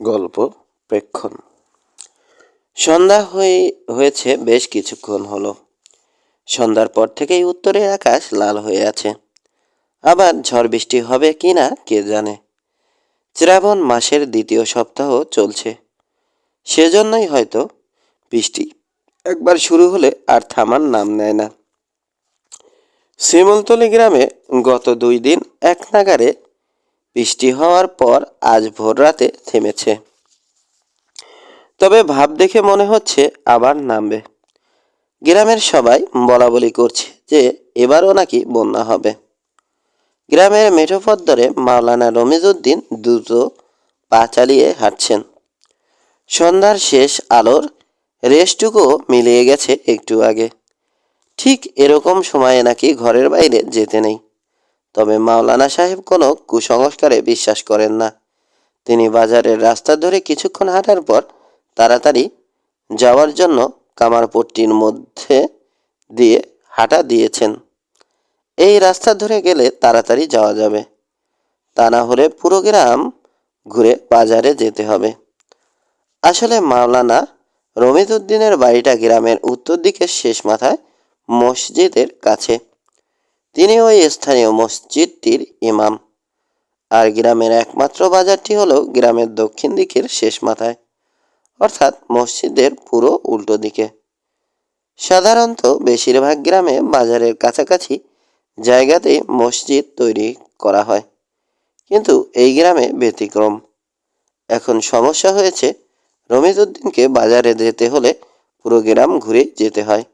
গল্প প্রেক্ষণ সন্ধ্যা হয়ে, হয়েছে বেশ কিছুক্ষণ হলো। সন্ধ্যার পর থেকেই উত্তরের আকাশ লাল হয়ে আছে। আবার ঝড় বৃষ্টি হবে কি না কে জানে? শ্রাবণ মাসের দ্বিতীয় সপ্তাহ চলছে। সেজন্যই হয়তো বৃষ্টি একবার শুরু হলে আর থামার নাম নেয় না। শিমুলতলি গ্রামে গত দুই দিন এক নাগারে বৃষ্টি হওয়ার পর আজ ভোর রাতে থেমেছে। তবে ভাব দেখে মনে হচ্ছে আবার নামবে। গ্রামের সবাই বলা বলি করছে যে এবারও নাকি বন্যা হবে। গ্রামের মেঠো পথ ধরে মাওলানা রমিজউদ্দিন দ্রুত পা চালিয়ে হাঁটছেন। সন্ধ্যার শেষ আলোর রেশটুকু মিলিয়ে গেছে একটু আগে। ঠিক এরকম সময়ে নাকি ঘরের বাইরে যেতে নেই। তবে মাওলানা সাহেব কোনো কুসংস্কারে বিশ্বাস করেন না। তিনি বাজারের রাস্তা ধরে কিছুক্ষণ হাঁটার পর তাড়াতাড়ি যাওয়ার জন্য কামারপট্টির মধ্যে দিয়ে হাঁটা দিয়েছেন। এই রাস্তা ধরে গেলে তাড়াতাড়ি যাওয়া যাবে। তা না হলে পুরো গ্রাম ঘুরে বাজারে যেতে হবে। আসলে মাওলানা রমিদুদ্দিনের বাড়িটা গ্রামের উত্তর দিকের শেষ মাথায় মসজিদের কাছে। তিনি ওই স্থানীয় মসজিদটির ইমাম। আর গ্রামের একমাত্র বাজারটি হলো গ্রামের দক্ষিণ দিকের শেষ মাথায়, অর্থাৎ মসজিদের পুরো উল্টো দিকে। সাধারণত বেশিরভাগ গ্রামে বাজারের কাছাকাছি জায়গাতেই মসজিদ তৈরি করা হয়, কিন্তু এই গ্রামে ব্যতিক্রম। এখন সমস্যা হয়েছে রমিজউদ্দিনকে বাজারে যেতে হলে পুরো গ্রাম ঘুরে যেতে হয়।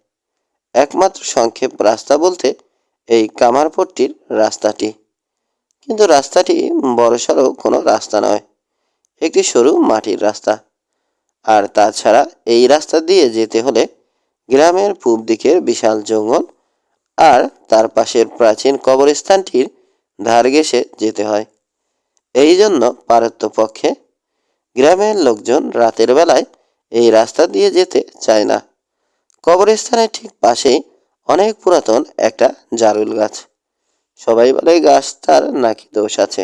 একমাত্র সংক্ষেপ রাস্তা বলতে এই কামারপট্টির রাস্তাটি। কিন্তু রাস্তাটি বড়সড় কোনো রাস্তা নয়, একটি সরু মাটির রাস্তা। আর তাছাড়া এই রাস্তা দিয়ে যেতে হলে গ্রামের পূব দিকের বিশাল জঙ্গল আর তার পাশের প্রাচীন কবরস্থানটির ধার ঘেঁষে যেতে হয়। এই জন্য পারত্যপক্ষে গ্রামের লোকজন রাতের বেলায় এই রাস্তা দিয়ে যেতে চায় না। কবরস্থানের ঠিক পাশেই অনেক পুরাতন একটা জারুল গাছ। সবাই বলে গাছটার নাকি দোষ আছে।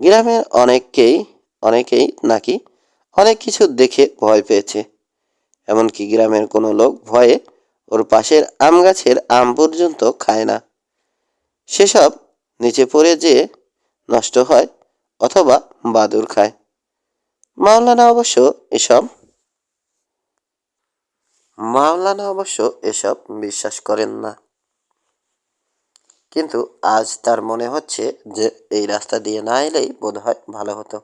গ্রামের অনেককেই, অনেকেই নাকি অনেক কিছু দেখে ভয় পেয়েছে। এমনকি গ্রামের কোনো লোক ভয়ে ওর পাশের আম গাছের আম পর্যন্ত খায় না। সেসব নিচে পড়ে যেয়ে নষ্ট হয় অথবা বাদুর খায়। মাওলানা অবশ্য এসব মাওলানা অবশ্য এসব বিশ্বাস করেন না। কিন্তু আজ তার মনে হচ্ছে যে, এই রাস্তা দিয়ে না এলেই বোধ হয় ভালো হতো।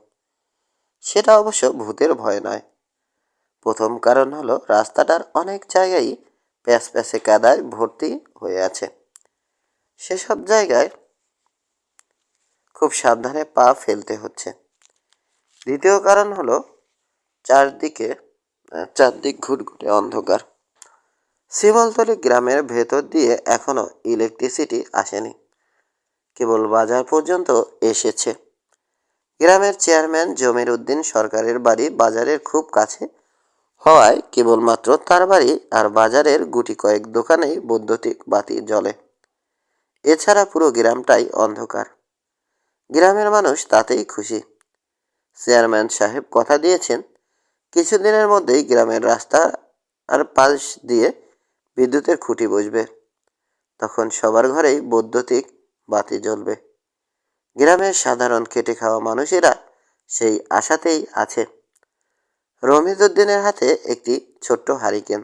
সেটা অবশ্য ভূতের ভয় নয়। প্রথম কারণ হলো, রাস্তাটার অনেক জায়গায় প্যাঁচ প্যাঁচে কাদায় ভর্তি হয়ে আছে। সেসব জায়গায় খুব সাবধানে পা ফেলতে হচ্ছে। দ্বিতীয় কারণ হলো, চারদিকে চারদিক ঘুটঘুটে অন্ধকার। শিমলতলি গ্রামের ভেতর দিয়ে এখনও ইলেকট্রিসিটি আসেনি। কেবল বাজার পর্যন্ত এসেছে। গ্রামের চেয়ারম্যান জমির উদ্দিন সরকারের বাড়ি বাজারের খুব কাছে হওয়ায় কেবলমাত্র তার বাড়ি আর বাজারের গুটি কয়েক দোকানেই বৈদ্যুতিক বাতি জ্বলে। এছাড়া পুরো গ্রামটাই অন্ধকার। গ্রামের মানুষ তাতেই খুশি। চেয়ারম্যান সাহেব কথা দিয়েছেন কিছুদিনের মধ্যেই গ্রামের রাস্তা আর পাশ দিয়ে বিদ্যুতের খুঁটি বসবে। তখন সবার ঘরেই বৈদ্যুতিক বাতি জ্বলবে। গ্রামের সাধারণ খেটে খাওয়া মানুষেরা সেই আশাতেই আছে। রমিজউদ্দিনের হাতে একটি ছোট্ট হারিকেন।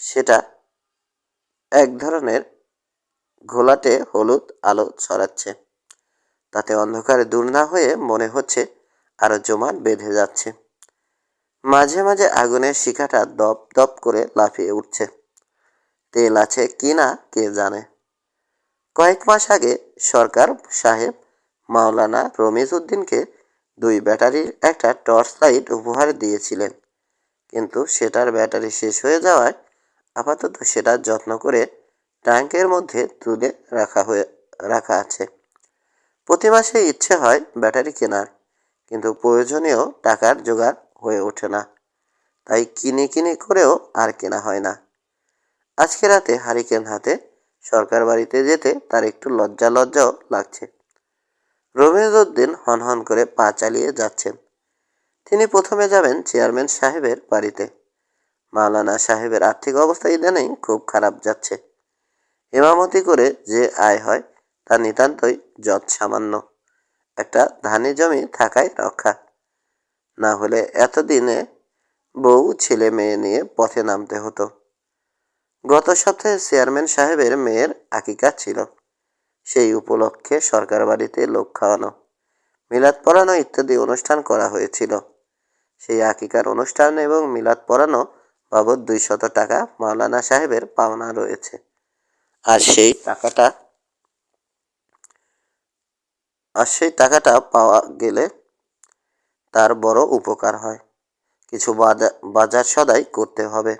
সেটা এক ধরনের ঘোলাটে হলুদ আলো ছড়াচ্ছে। তাতে অন্ধকারে দূর না হয়ে মনে হচ্ছে আরও জমাট বেঁধে যাচ্ছে। মাঝে মাঝে আগুনের শিখাটা দপ দপ করে লাফিয়ে উঠছে। তেল আছে কি না কে জানে। কয়েক মাস আগে সরকার সাহেব মাওলানা রমিজ উদ্দিনকে দুই ব্যাটারির একটা টর্চ লাইট উপহার দিয়েছিলেন। কিন্তু সেটার ব্যাটারি শেষ হয়ে যাওয়ায় আপাতত সেটার যত্ন করে ট্যাঙ্কের মধ্যে তুলে রাখা হয়ে, রাখা আছে। প্রতি মাসে ইচ্ছে হয় ব্যাটারি কেনার, কিন্তু প্রয়োজনীয় টাকার জোগাড় হয়ে ওঠে না। তাই কিনে কিনে করেও আর কেনা হয় না। আজকে রাতে হারিকেন হাতে সরকার বাড়িতে যেতে তার একটু লজ্জা লজ্জাও লাগছে। রবিউদ্দিন হনহন করে পা চালিয়ে যাচ্ছেন। তিনি প্রথমে যাবেন চেয়ারম্যান সাহেবের বাড়িতে। মাওলানা সাহেবের আর্থিক অবস্থা ইদানেই খুব খারাপ যাচ্ছে। ইমামতি করে যে আয় হয় তা নিতান্তই যৎ সামান্য একটা ধানি জমি থাকায় রক্ষা। না হলে এতদিনে বউ ছেলে মেয়ে নিয়ে পথে নামতে হতো। গত সপ্তাহে চেয়ারম্যান সাহেবের মেয়ের আকিকা ছিল। সেই উপলক্ষে সরকার বাড়িতে লোক খাওয়ানো, মিলাদ পড়ানো ইত্যাদি অনুষ্ঠান করা হয়েছিল। সেই আকিকার অনুষ্ঠান এবং মিলাদ পড়ানো বাবদ দুইশত টাকা মাওলানা সাহেবের পাওনা রয়েছে। আর সেই টাকাটা, আর সেই টাকাটা পাওয়া গেলে তার বড় উপকার হয়। কিছু বাজা- বাজার সদাই করতে হবে।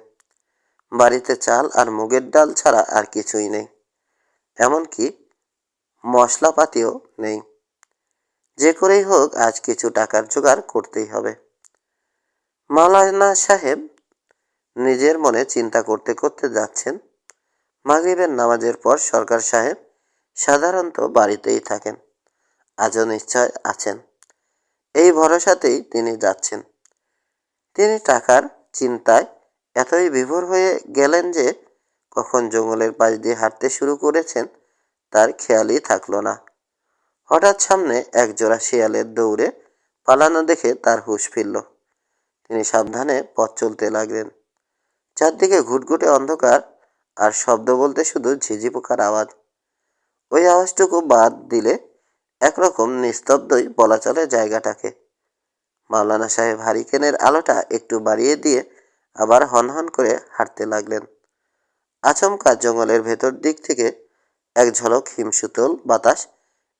বাড়িতে চাল আর মুগের ডাল ছাড়া আর কিছুই নেই। এমনকি মশলাপাতিও নেই। যে করেই হোক আজ কিছু টাকার জোগাড় করতেই হবে। মাওলানা সাহেব নিজের মনে চিন্তা করতে করতে যাচ্ছেন। মাগরিবের নামাজের পর সরকার সাহেব সাধারণত বাড়িতেই থাকেন। আজও নিশ্চয় আছেন। এই ভরসাতেই তিনি যাচ্ছেন। তিনি টাকার চিন্তায় এতই বিভোর হয়ে গেলেন যে, কখন জঙ্গলের পাশ দিয়ে হাঁটতে শুরু করেছেন, তার খেয়ালই থাকল না। হঠাৎ সামনে এক জোড়া শিয়ালের দৌড়ে পালানো দেখে তার হুঁশ ফিরল। তিনি সাবধানে পথ চলতে লাগলেন। চারদিকে ঘুটঘুটে অন্ধকার আর শব্দ বলতে শুধু ঝিঝি পোকার আওয়াজ। ওই আওয়াজটুকু বাদ দিলে একরকম নিস্তব্ধই বলা চলে জায়গাটাকে। মাওলানা সাহেব হারিকেনের আলোটা একটু বাড়িয়ে দিয়ে আবার হনহন করে হাঁটতে লাগলেন। আচমকা জঙ্গলের ভেতর দিক থেকে এক ঝলক হিমশীতল বাতাস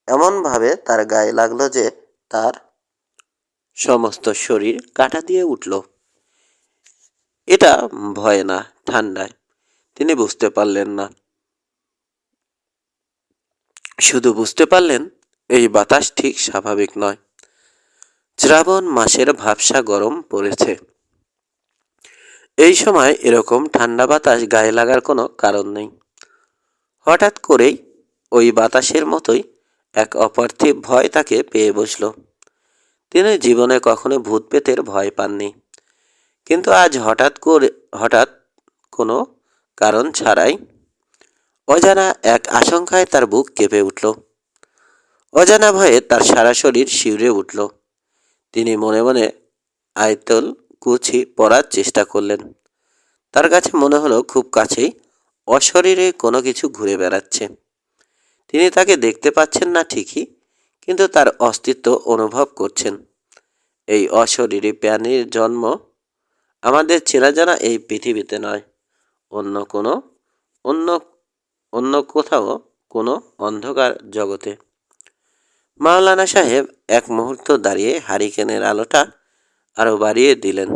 এমনভাবে তার গায়ে লাগল যে তার সমস্ত শরীর কাটা দিয়ে উঠল। এটা ভয় না, ঠান্ডায়। তিনি বুঝতে পারলেন না। শুধু বুঝতে পারলেন এই বাতাস ঠিক স্বাভাবিক নয়। শ্রাবণ মাসের ভাবসা গরম পড়েছে। এই সময় এরকম ঠান্ডা বাতাস গায়ে লাগার কোনো কারণ নেই। হঠাৎ করেই ওই বাতাসের মতোই এক অপার্থিব ভয় তাকে পেয়ে বসল। তিনি জীবনে কখনো ভূত পেতের ভয় পাননি। কিন্তু আজ হঠাৎ করে, হঠাৎ কোনো কারণ ছাড়াই অজানা এক আশঙ্কায় তার বুক কেঁপে উঠল। অজানা ভয়ে তার সারা শরীর শিউরে উঠল। তিনি মনে মনে আয়তল কুচি পড়ার চেষ্টা করলেন। তার কাছে মনে হলো খুব কাছেই অশরীরে কোনো কিছু ঘুরে বেড়াচ্ছে। তিনি তাকে দেখতে পাচ্ছেন না ঠিকই, কিন্তু তার অস্তিত্ব অনুভব করছেন। এই অশরীরী প্রাণীর জন্ম আমাদের চেনা জানা এই পৃথিবীতে নয়। অন্য কোনো, অন্য অন্য কোথাও কোনো অন্ধকার জগতে। মাওলানা সাহেব এক মুহূর্ত দাঁড়িয়ে হারিকেনের আলোটা আরও বাড়িয়ে দিলেন।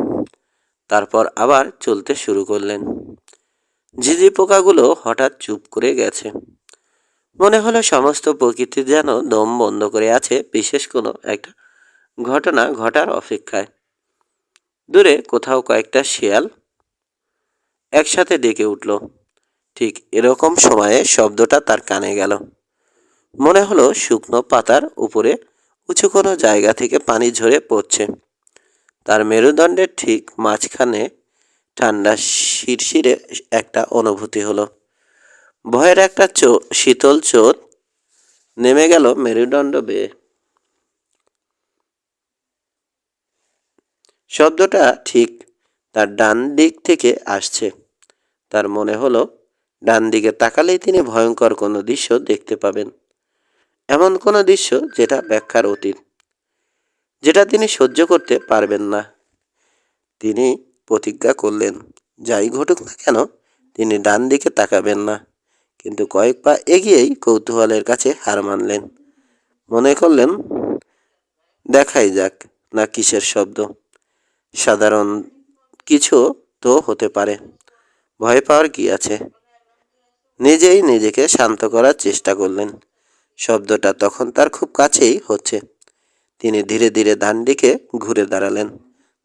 তারপর আবার চলতে শুরু করলেন। ঝিঝি পোকাগুলো হঠাৎ চুপ করে গেছে। মনে হলো সমস্ত প্রকৃতি যেন দম বন্ধ করে আছে, বিশেষ কোনো একটা ঘটনা ঘটার অপেক্ষায়। দূরে কোথাও কয়েকটা শিয়াল একসাথে ডেকে উঠল। ঠিক এরকম সময়ে শব্দটা তার কানে গেল। মনে হলো শুকনো পাতার উপরে উঁচু কোনো জায়গা থেকে পানি ঝরে পড়ছে। তার মেরুদণ্ডের ঠিক মাঝখানে ঠান্ডা শিরশিরে একটা অনুভূতি হলো। ভয়ের একটা চো, শীতল চোট নেমে গেল মেরুদণ্ড বেয়ে। শব্দটা ঠিক তার ডান দিক থেকে আসছে। তার মনে হলো, ডান দিকে তাকালেই তিনি ভয়ঙ্কর কোনো দৃশ্য দেখতে পাবেন। এমন কোনো দৃশ্য যেটা ব্যাখ্যার অতীত, যেটা তিনি সহ্য করতে পারবেন না। তিনি প্রতিজ্ঞা করলেন, যাই ঘটুক না কেন, তিনি ডান দিকে তাকাবেন না। কিন্তু কয়েক পা এগিয়েই কৌতূহলের কাছে হার মানলেন। মনে করলেন, দেখাই যাক না কিসের শব্দ। সাধারণ কিছু তো হতে পারে। ভয় পাওয়ার কি আছে? নিজেই নিজেকে শান্ত করার চেষ্টা করলেন। শব্দটা তখন তার খুব কাছেই হচ্ছে। তিনি ধীরে ধীরে ডান দিকে ঘুরে দাঁড়ালেন।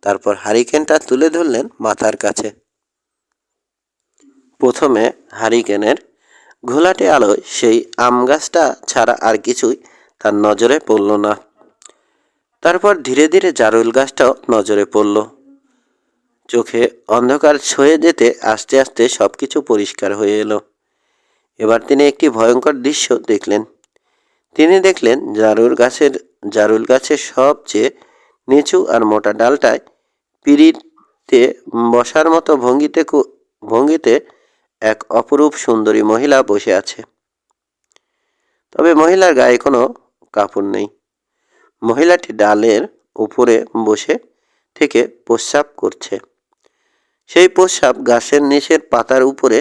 তারপর হারিকেনটা তুলে ধরলেন মাথার কাছে। প্রথমে হারিকেনের ঘোলাটে আলোয় সেই আম গাছটা ছাড়া আর কিছুই তার নজরে পড়ল না। তারপর ধীরে ধীরে জারুল গাছটাও নজরে পড়ল। চোখে অন্ধকার ছয়ে যেতে আস্তে আস্তে সব কিছু পরিষ্কার হয়ে এলো। এবার তিনি একটি ভয়ঙ্কর দৃশ্য দেখলেন। তিনি দেখলেন জারুল গাছের জারুল গাছের সবচেয়ে নিচু আর মোটা ডালটায় পিড়িতে বসার মতো ভঙ্গিতে ভঙ্গিতে এক অপরূপ সুন্দরী মহিলা বসে আছে। তবে মহিলার গায়ে কোনো কাপড় নেই। মহিলাটি ডালের উপরে বসে থেকে প্রস্রাব করছে। সেই প্রস্রাব গাছের নিচের পাতার উপরে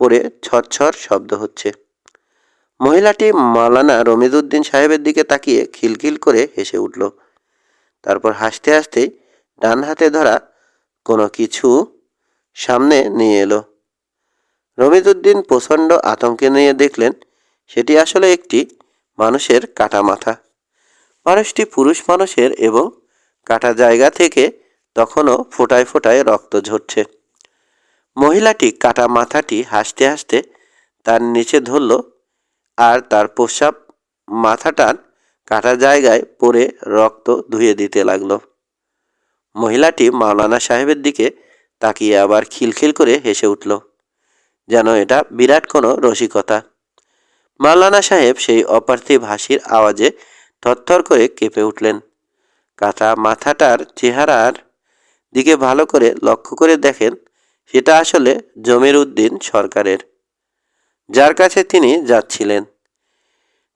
পড়ে ছরছর শব্দ হচ্ছে। মহিলাটি মাওলানা রমিজউদ্দিন সাহেবের দিকে তাকিয়ে খিলখিল করে হেসে উঠল। তারপর হাসতে হাসতেই ডান হাতে ধরা কোনো কিছু সামনে নিয়ে এলো। রমিজউদ্দিন প্রচণ্ড আতঙ্কে নিয়ে দেখলেন, সেটি আসলে একটি মানুষের কাটা মাথা। মানুষটি পুরুষ মানুষের এবং কাটা জায়গা থেকে তখনও ফোটায় ফোটায় রক্ত ঝরছে। মহিলাটি কাটা মাথাটি হাসতে হাসতে তার নিচে ধরল আর তার প্রস্রাব মাথাটার কাটা জায়গায় পরে রক্ত ধুয়ে দিতে লাগল। মহিলাটি মাওলানা সাহেবের দিকে তাকিয়ে আবার খিলখিল করে হেসে উঠল, যেন এটা বিরাট কোনো রসিকতা। মাওলানা সাহেব সেই অপার্থিব হাসির আওয়াজে থরথর করে কেঁপে উঠলেন। কাটা মাথাটার চেহারার দিকে ভালো করে লক্ষ্য করে দেখেন, সেটা আসলে জমির উদ্দিন সরকারের। যার কাছে তিনি যাচ্ছিলেন।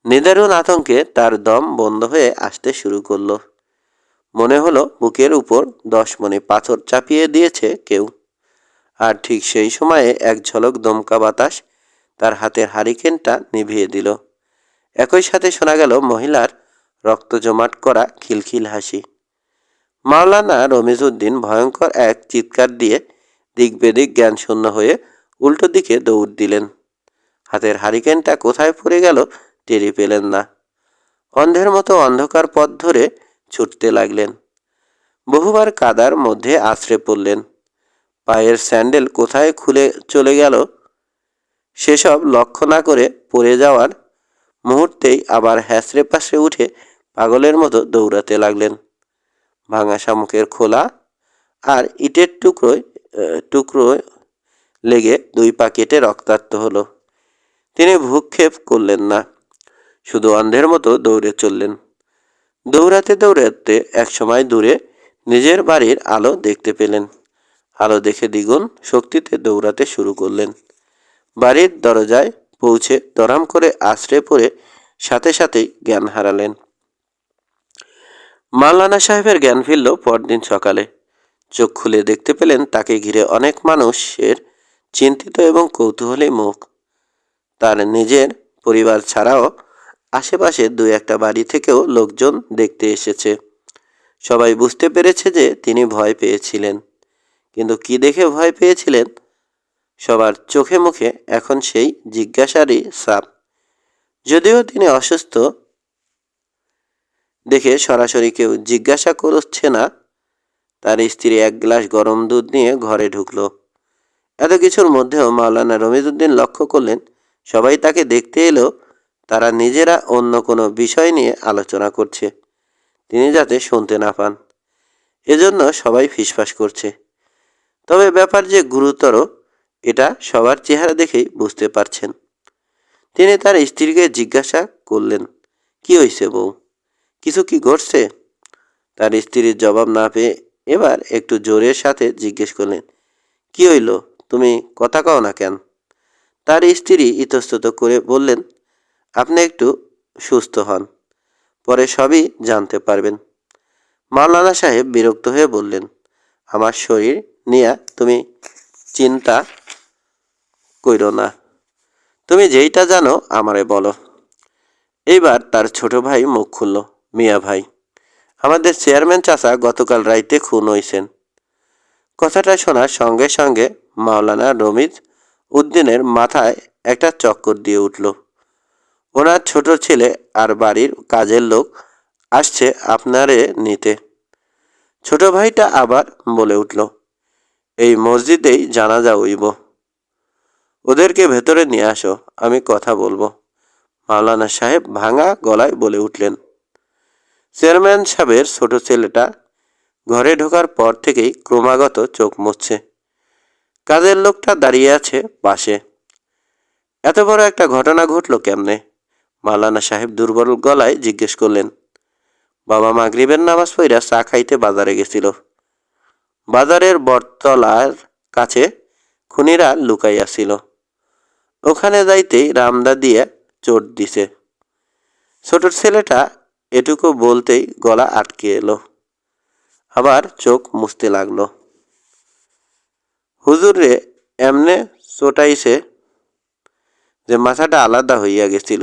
নিদারুণ আতঙ্কে তার দম বন্ধ হয়ে আসতে শুরু করল। মনে হলো বুকের উপর দশ মনে পাথর চাপিয়ে দিয়েছে কেউ। আর ঠিক সেই সময়ে এক ঝলক দমকা বাতাস তার হাতের হারিকেনটা নিভিয়ে দিল। একই সাথে শোনা গেল মহিলার রক্ত জমাট করা খিলখিল হাসি। মাওলানা রমিজউদ্দিন ভয়ঙ্কর এক চিৎকার দিয়ে দিক বেদিক জ্ঞান শূন্য হয়ে উল্টো দিকে দৌড় দিলেন। হাতের হারিকেনটা কোথায় পড়ে গেল টেরি পেলেন না। অন্ধের মতো অন্ধকার পথ ধরে ছুটতে লাগলেন। বহুবার কাদার মধ্যে আছড়ে পড়লেন। পায়ের স্যান্ডেল কোথায় খুলে চলে গেল সেসব লক্ষ্য না করে পড়ে যাওয়ার মুহূর্তেই আবার হ্যাসড়ে পাশে উঠে পাগলের মতো দৌড়াতে লাগলেন। ভাঙা শামুকের খোলা আর ইটের টুকরোয় টুকরোয় লেগে দুই পা কেটে রক্তাক্ত হলো। তিনি ভূক্ষেপ করলেন না। শুধু অন্ধের মতো দৌড়ে চললেন। দৌড়াতে দৌড়াতে একসময় দূরে নিজের বাড়ির আলো দেখতে পেলেন। আলো দেখে দ্বিগুণ শক্তিতে দৌড়াতে শুরু করলেন। বাড়ির দরজায় পৌঁছে দরাম করে আছড়ে পড়ে সাথে সাথেই জ্ঞান হারালেন। মাওলানা সাহেবের জ্ঞান ফিরল পরদিন সকালে। চোখ খুলে দেখতে পেলেন তাকে ঘিরে অনেক মানুষের চিন্তিত এবং কৌতূহলী মুখ। তার নিজের পরিবার ছাড়াও আশেপাশে দু একটা বাড়ি থেকেও লোকজন দেখতে এসেছে। সবাই বুঝতে পেরেছে যে তিনি ভয় পেয়েছিলেন। কিন্তু কি দেখে ভয় পেয়েছিলেন? সবার চোখে মুখে এখন সেই জিজ্ঞাসারই সাপ যদিও তিনি অসুস্থ, দেখে সরাসরি কেউ জিজ্ঞাসা করছে না, তার স্ত্রী এক গ্লাস গরম দুধ নিয়ে ঘরে ঢুকলো। এত কিছুর মধ্যেও মাওলানা রমিজউদ্দিন লক্ষ্য করলেন সবাই তাকে দেখতে এলেও তারা নিজেরা অন্য কোনো বিষয় নিয়ে আলোচনা করছে। তিনি যাতে শুনতে না পান। এজন্য সবাই ফিসফাস করছে। তবে ব্যাপার যে গুরুতর, এটা সবার চেহারা দেখেই বুঝতে পারছেন। তিনি তার স্ত্রীকে জিজ্ঞাসা করলেন, কি হয়েছে বউ? কিছু কি ঘটছে? তার স্ত্রীর জবাব না পেয়ে এবার একটু জোরের সাথে জিজ্ঞেস করলেন, কি হইল? তুমি কথা কও না কেন? তার স্ত্রী ইতস্তত করে বললেন, আপনি একটু সুস্থ হন, পরে সবই জানতে পারবেন। মাওলানা সাহেব বিরক্ত হয়ে বললেন, আমার শরীর নিয়ে তুমি চিন্তা কইরো না। তুমি যেইটা জানো আমারে বলো। এইবার তার ছোট ভাই মুখ খুলল, মিয়া ভাই, আমাদের চেয়ারম্যান চাচা গতকাল রাইতে খুন হইছেন। কথাটা শোনার সঙ্গে সঙ্গে মাওলানা রমিজ উদ্দিনের মাথায় একটা চক্কর দিয়ে উঠল। ওনার ছোট ছেলে আর বাড়ির কাজের লোক আসছে আপনারে নিতে। ছোট ভাইটা আবার বলে উঠল, এই মসজিদেই জানাজা উইব ওদেরকে ভেতরে নিয়ে আসো, আমি কথা বলব। মাওলানা সাহেব ভাঙা গলায় বলে উঠলেন। চেয়ারম্যান সাহেবের ছোট ছেলেটা ঘরে ঢোকার পর থেকেই ক্রমাগত চোখ মুছছে। কাজের লোকটা দাঁড়িয়ে আছে পাশে এত বড় একটা ঘটনা ঘটলো কেমনে? মালানা সাহেব দুর্বল গলায় জিজ্ঞেস করলেন, বাবা মাগরিবের নামাজ পইরা চা খাইতে বাজারে গেছিল। বাজারের বটতলার কাছে খুনিরা লুকাইয়াছিল। ওখানে যাইতেই রামদা দিয়ে চোট দিছে। ছোট ছেলেটা এটুকু বলতেই গলা আটকে এলো। আবার চোখ মুছতে লাগল। হুজুর রে এমনে চোটাইছে যে মাথাটা আলাদা হইয়া গেছিল।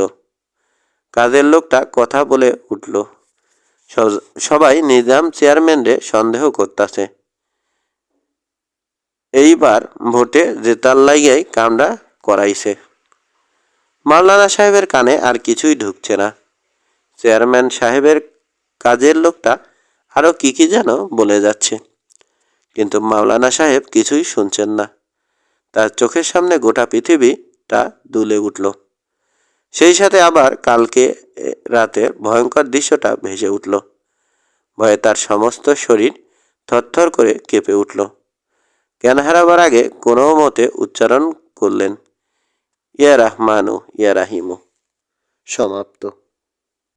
কাজের লোকটা কথা বলে উঠল সবাই নিজাম চেয়ারম্যানরে সন্দেহ করতাছে। এইবার ভোটে জেতার লাইগাই কামটা করাইছে। মাওলানা সাহেবের কানে আর কিছুই ঢুকছে না। চেয়ারম্যান সাহেবের কাজের লোকটা আরও কি কি যেন বলে যাচ্ছে। কিন্তু মাওলানা সাহেব কিছুই শুনছেন না। তার চোখের সামনে গোটা পৃথিবীটা দুলে উঠল। সেই সাথে আবার কালকে রাতের ভয়ঙ্কর দৃশ্যটা ভেসে উঠল। ভয়ে তার সমস্ত শরীর থরথর করে কেঁপে উঠল। জ্ঞান হারাবার আগে কোনো মতে উচ্চারণ করলেন, ইয়া রাহমানু, ইয়া রাহিমু। সমাপ্ত।